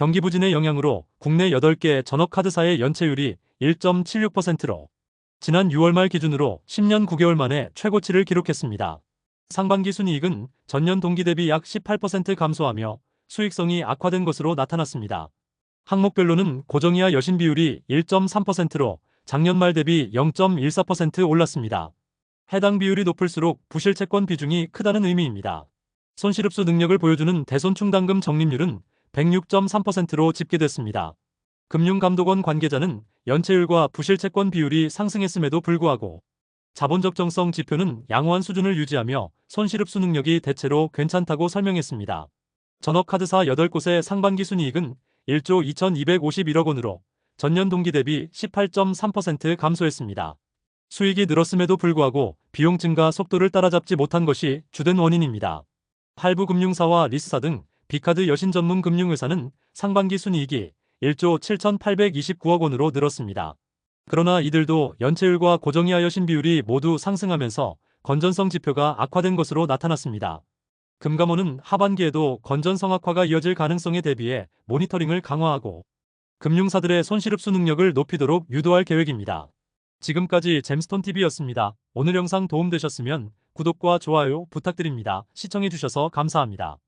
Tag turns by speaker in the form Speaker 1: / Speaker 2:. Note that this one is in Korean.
Speaker 1: 경기 부진의 영향으로 국내 8개 전업카드사의 연체율이 1.76%로 지난 6월 말 기준으로 10년 9개월 만에 최고치를 기록했습니다. 상반기 순이익은 전년 동기 대비 약 18% 감소하며 수익성이 악화된 것으로 나타났습니다. 항목별로는 고정이하 여신 비율이 1.3%로 작년 말 대비 0.14% 올랐습니다. 해당 비율이 높을수록 부실채권 비중이 크다는 의미입니다. 손실흡수 능력을 보여주는 대손충당금 적립률은 106.3%로 집계됐습니다. 금융감독원 관계자는 연체율과 부실채권 비율이 상승했음에도 불구하고 자본 적정성 지표는 양호한 수준을 유지하며 손실흡수 능력이 대체로 괜찮다고 설명했습니다. 전업카드사 8곳의 상반기 순이익은 1조 2251억 원으로 전년 동기 대비 18.3% 감소했습니다. 수익이 늘었음에도 불구하고 비용 증가 속도를 따라잡지 못한 것이 주된 원인입니다. 할부 금융사와 리스사 등 비카드 여신 전문 금융회사는 상반기 순이익이 1조 7,829억 원으로 늘었습니다. 그러나 이들도 연체율과 고정이하 여신 비율이 모두 상승하면서 건전성 지표가 악화된 것으로 나타났습니다. 금감원은 하반기에도 건전성 악화가 이어질 가능성에 대비해 모니터링을 강화하고 금융사들의 손실흡수 능력을 높이도록 유도할 계획입니다. 지금까지 잼스톤TV였습니다. 오늘 영상 도움되셨으면 구독과 좋아요 부탁드립니다. 시청해주셔서 감사합니다.